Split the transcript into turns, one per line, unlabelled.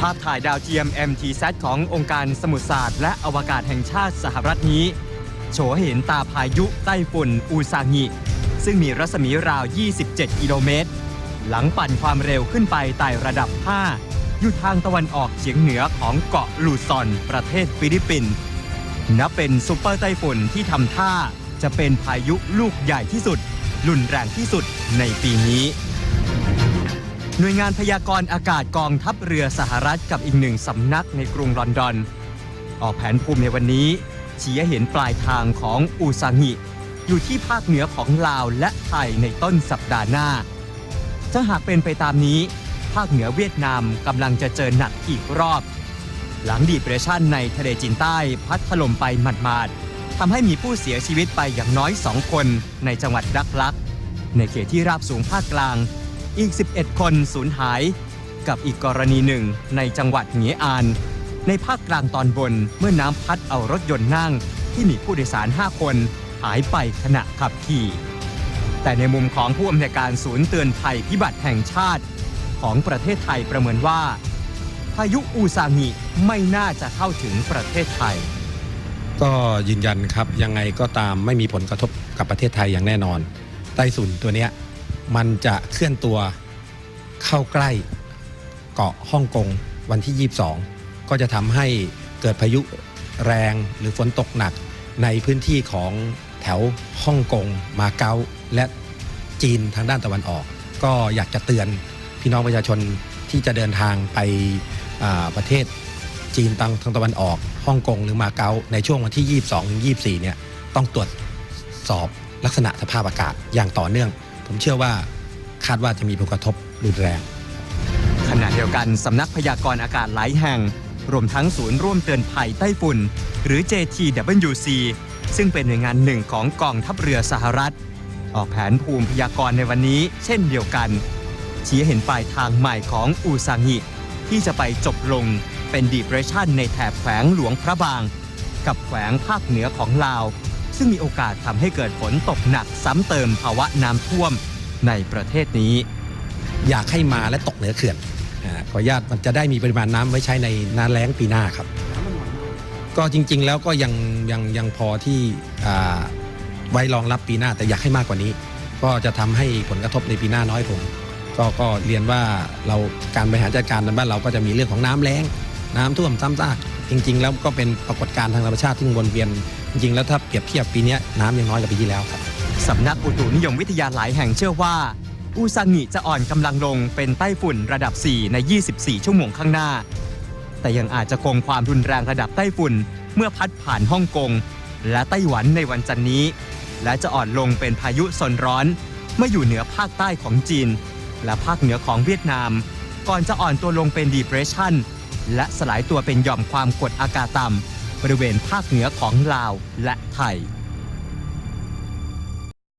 ภาพถ่ายดาวเทียม MTZ ขององค์การสมุทรศาสตร์และอวกาศแห่งชาติสหรัฐนี้ โชว์ให้เห็นตาพายุไต้ฝุ่นอูซางิ ซึ่งมีรัศมีราว 27 กิโลเมตร หลังปั่นความเร็วขึ้นไปไต่ระดับ 5 อยู่ทางตะวันออกเฉียงเหนือของเกาะลูซอน ประเทศฟิลิปปินส์นับเป็นซูเปอร์ไต้ฝุ่นที่ทำท่าจะเป็นพายุลูกใหญ่ที่สุด รุนแรงที่สุดในปีนี้ หน่วยงานพยากรณ์อากาศกองทัพเรือสหรัฐกับอีกหนึ่งสำนักในกรุงลอนดอน ออกแผนภูมิในวันนี้ชี้ให้เห็นปลายทางของอูซางิ อยู่ที่ภาคเหนือของลาวและไทยในต้นสัปดาห์หน้า ถ้าหากเป็นไปตามนี้ ภาคเหนือเวียดนามกำลังจะเจอหนักอีกรอบ หลังดีเปรสชันในทะเลจีนใต้พัดถล่มไปหมาดๆทำให้มีผู้เสียชีวิตไปอย่างน้อย2คนในจังหวัดดักลัก ในเขตที่ราบสูงภาคกลาง อีก 11 คนสูญหาย กับอีกกรณีหนึ่งในจังหวัดเหงียอานในภาคกลางตอนบนเมื่อน้ำพัดเอารถยนต์นั่ง ที่มีผู้โดยสาร 5 คนหายไปขณะขับขี่ แต่ในมุมของผู้อำนวยการศูนย์เตือนภัยพิบัติแห่งชาติ ของประเทศไทยประเมินว่า พายุอูซางิไม่น่าจะเข้าถึงประเทศไทย
ก็ยืนยันครับยังไงก็ตามไม่มีผลกระทบกับประเทศไทยอย่างแน่นอนไต้ฝุ่นตัวเนี้ย มันจะเคลื่อนตัวเข้าใกล้เกาะฮ่องกงวันที่ 22 ก็จะทำให้เกิดพายุแรงหรือฝนตกหนักในพื้นที่ของแถวฮ่องกง มาเก๊าและจีนทางด้านตะวันออก ก็อยากจะเตือนพี่น้องประชาชนที่จะเดินทางไปประเทศจีนทางทางตะวันออกฮ่องกงหรือมาเก๊าในช่วงวันที่ 22-24 เนี่ยต้องตรวจสอบลักษณะสภาพอากาศอย่างต่อเนื่อง ผมเชื่อว่าคาดว่าจะมีผลกระทบรุนแรง
ขณะเดียวกันสำนักพยากรณ์อากาศหลายแห่ง รวมทั้งศูนย์ร่วมเตือนภัยไต้ฝุ่น หรือ JTWC ซึ่งเป็นหน่วยงานหนึ่งของกองทัพเรือสหรัฐ ออกแผนภูมิพยากรณ์ในวันนี้ เช่นเดียวกัน ชี้เห็นปลายทางใหม่ของอูซางิที่จะไปจบลงเป็นดีเ r ร s ชันในแถบแขวงหลวงพระบาง กับแขวงภาคเหนือของลาว ซึ่งมีโอกาสทำให้เกิดฝนตกหนักซ้ำเติมภาวะน้ำท่วมในประเทศนี้
อยากให้มาและตกเหนือเขื่อนอาขออนุญาตมันจะได้มีปริมาณน้ำไว้ใช้ในหนาแล้งปีหน้าครับ ก็จริง ๆ แล้วก็ยังยังยังพอที่อ่าไว้รองรับปีหน้าแต่อยากให้มากกว่านี้ ก็จะทำให้ผลกระทบในปีหน้าน้อยลงก็ก็เรียนว่าเราการบริหารจัดการในบ้านเราก็จะมีเรื่องของน้ำแล้ง น้ำท่วมซ้ำซาก จริง ๆ แล้วก็เป็นปรากฏการณ์ทางธรรมชาติที่วนเวียน จริง ๆ แล้วถ้าเปรียบเทียบปีนี้น้ำยังน้อยกว่าปีที่แล้วครับ
สำนักอุตุนิยมวิทยาหลายแห่งเชื่อว่า อูซางิจะอ่อนกำลังลงเป็นไต้ฝุ่นระดับ 4 ใน 24 ชั่วโมงข้างหน้า แต่ยังอาจจะคงความรุนแรงระดับไต้ฝุ่นเมื่อพัดผ่านฮ่องกงและไต้หวันในวันจันนี้ และจะอ่อนลงเป็นพายุโซนร้อนเมื่ออยู่เหนือภาคใต้ของจีน และภาคเหนือของเวียดนาม ก่อนจะอ่อนตัวลงเป็นดีเพรสชัน และสลายตัวเป็นหย่อมความกดอากาศต่ำบริเวณภาคเหนือของลาวและไทย